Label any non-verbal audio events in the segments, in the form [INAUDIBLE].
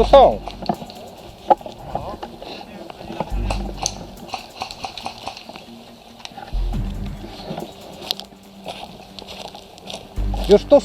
Już tu są. Już tu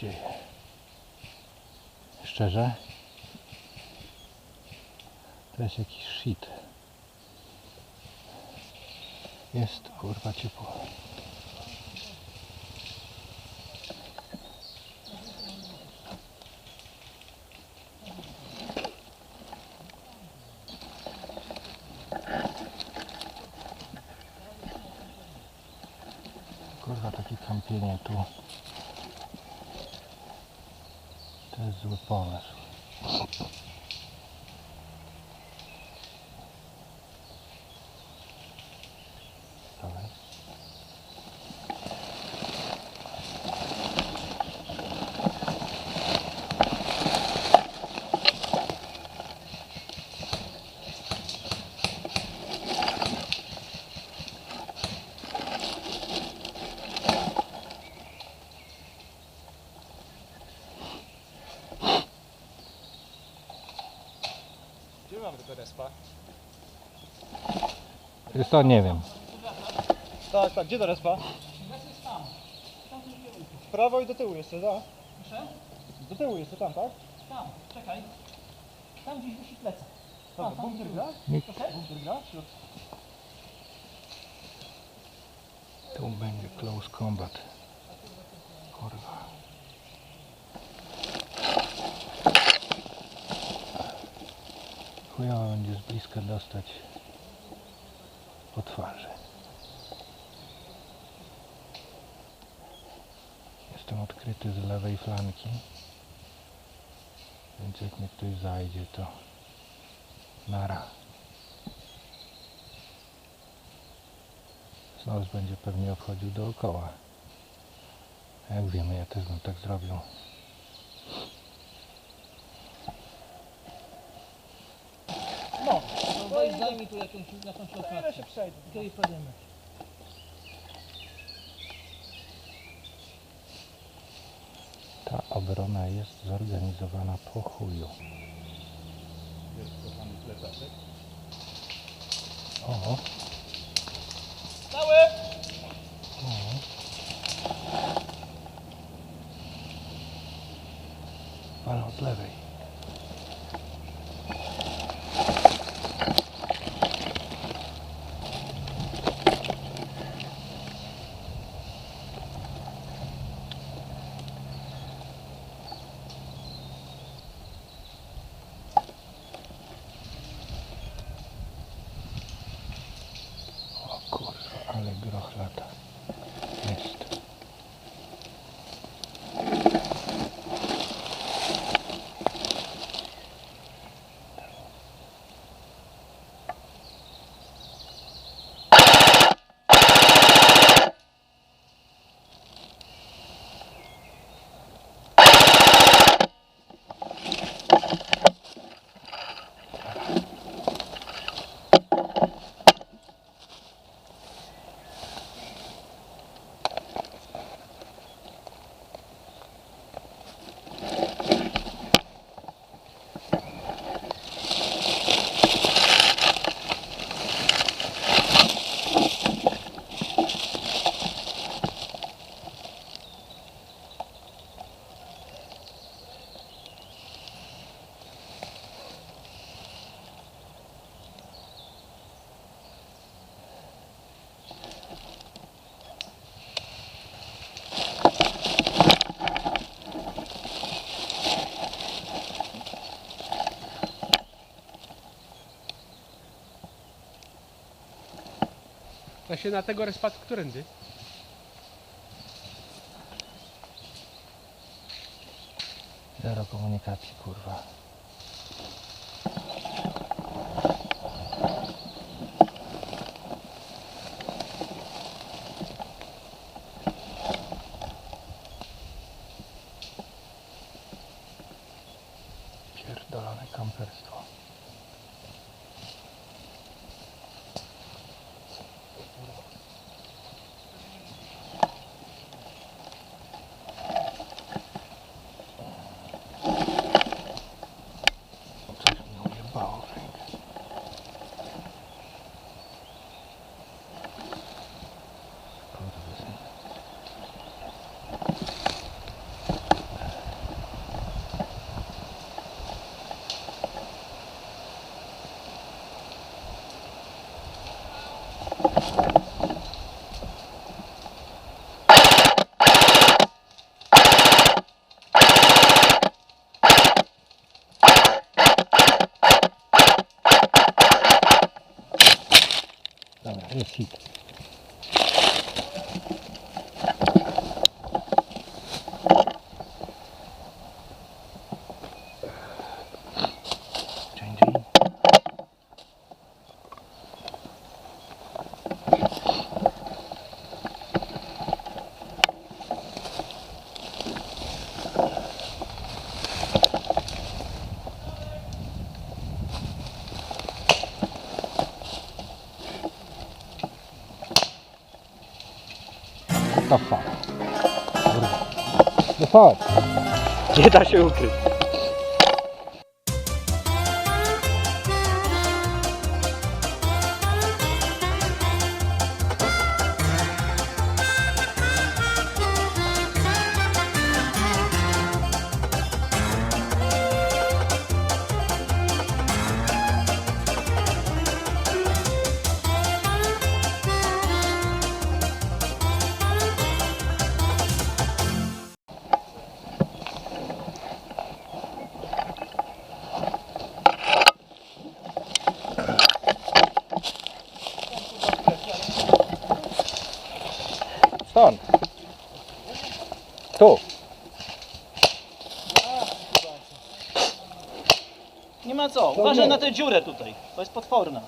dzieje? Szczerze? To jest jakiś shit. Jest kurwa ciepło. Kurwa takie kampienie tu. To jest tego respa? Wiesz co, nie wiem. Tak, tak, gdzie do respa? W prawo i do tyłu jeszcze, tak? Proszę? Do tyłu jeszcze, tam, tak? Tam, czekaj. Tam gdzieś wisi plecak. Dobra, tam bunkier gra? Proszę? Bunkier gra? Środ- Tu będzie close combat. Kurwa. Będzie z bliska dostać po twarzy. Jestem odkryty z lewej flanki. Więc jak mnie ktoś zajdzie, to nara. Znowu będzie pewnie obchodził dookoła. Jak wiemy, ja też bym tak zrobił. No, to weź daj mi tu jakąś, jakąś No lokację. się przejdę? I to jej powiemy. Ta obrona jest zorganizowana po chuju. O, Cały! ale od lewej. Właśnie na tego respa którędy? Zero komunikacji, kurwa. Pierdolone kamperstwo. Coś mnie ujebało w rękę. Kurwa, syn. Dobra, jest hit. Changing. The fuck? Kurwa. The fuck? Nie da się ukryć. Dziurę tutaj. To jest potworna.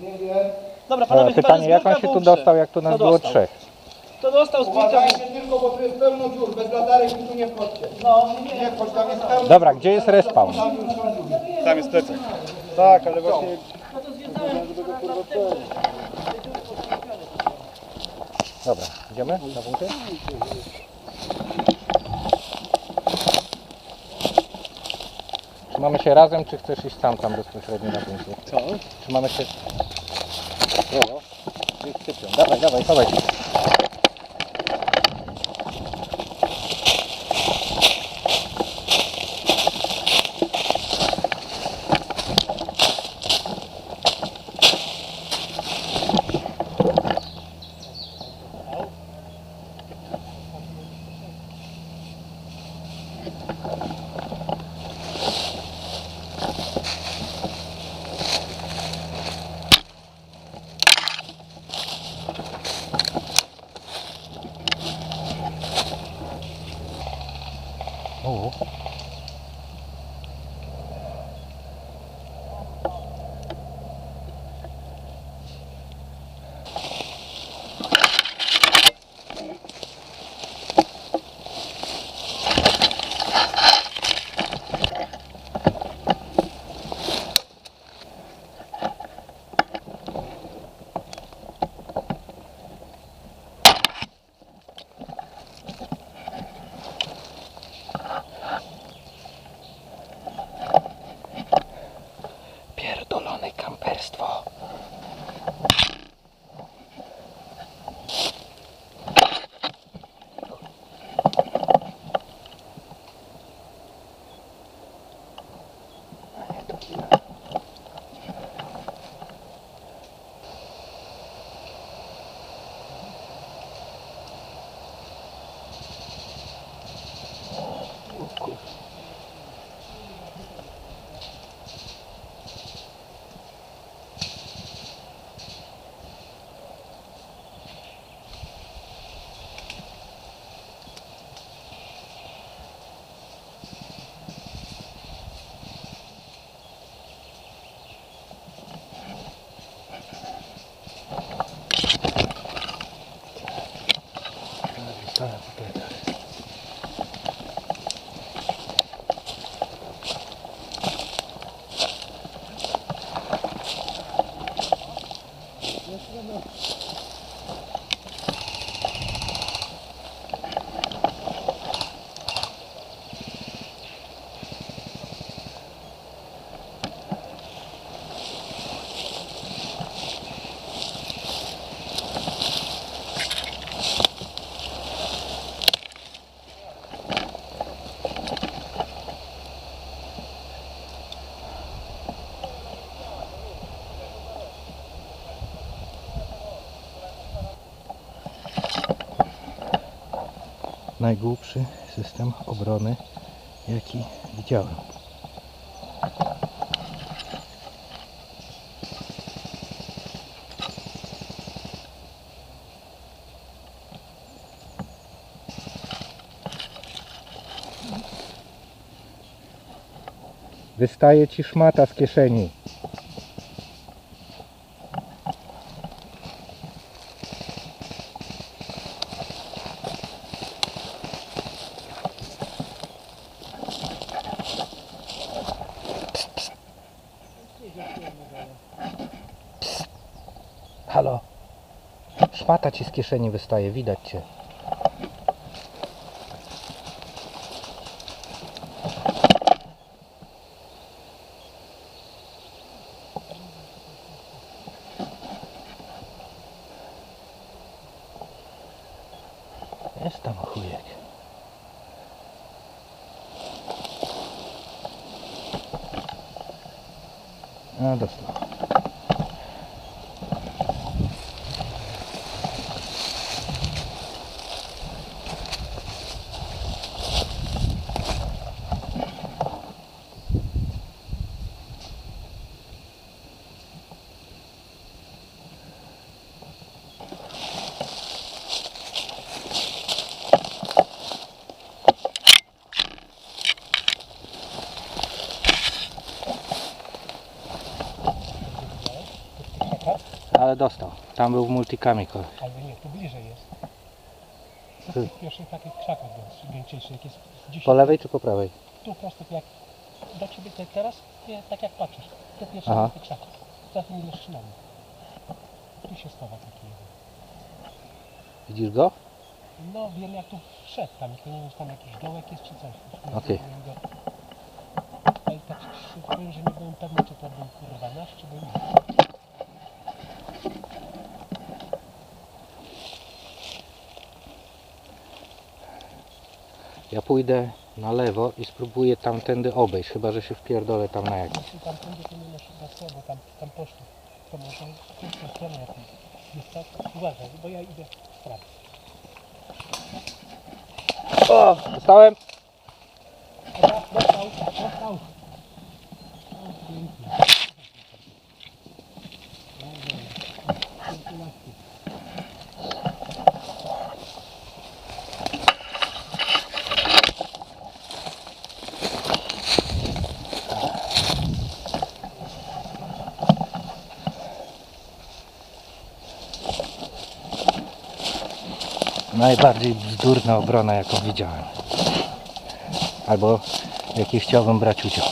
Nie wiem. Dobra, panowie, Dobra, chyba pytanie, jak on zbiórka się tu dostał, jak tu nas Kto było dostał? trzech? To dostał zbiórka. Uważajcie tylko, bo tu jest pełno dziur. Bez latarek tu nie wchodźcie. No, nie, Nie wchodź, tam jest pełno Dobra, gdzie jest respawn? Tam już są dziury. Tam jest plecak. Tak, ale właśnie... no to zwiedzałem Dobra, idziemy na bunkier? Mamy się razem, czy chcesz iść sam tam bezpośrednio na bunkier? Co? Czy mamy się... Dawaj, dawaj, dawaj. Najgłupszy system obrony, jaki widziałem. Wystaje ci szmata z kieszeni. Halo. Szmata ci z kieszeni wystaje, widać cię. Jest tam chujek. A, dostał. Ale dostał. Tam był w multikami koleś. Albo nie, tu bliżej jest. [LAUGHS] Tu. W tych pierwszych takich krzakach większy- większych, jak jest gdzieś Po lewej czy po prawej? tu prosto jak do ciebie te, teraz, nie, tak jak patrzysz, tu pierwszy Aha. tych krzakach, za tymi maszynami. Tu się stawa taki jeden. Widzisz go? No wiem jak tu wszedł tam, tylko nie wiem czy tam jakiś dołek jest czy coś. Okej. go. Ale tak się powiem, że nie byłem pewny czy to był kurwa nasz, czy był nie. Ja pójdę na lewo i spróbuję tamtędy obejść, chyba że się wpierdolę tam na jakiś. Jeśli tam będzie, to nie masz bo tam, tam. To może tym stronę jak jest tak, uważaj, bo ja idę w prawo. O! Dostałem! Dobra, dostał, dostał. O, pięknie. Najbardziej bzdurna obrona jaką widziałem. Albo w jakiej chciałbym brać udział.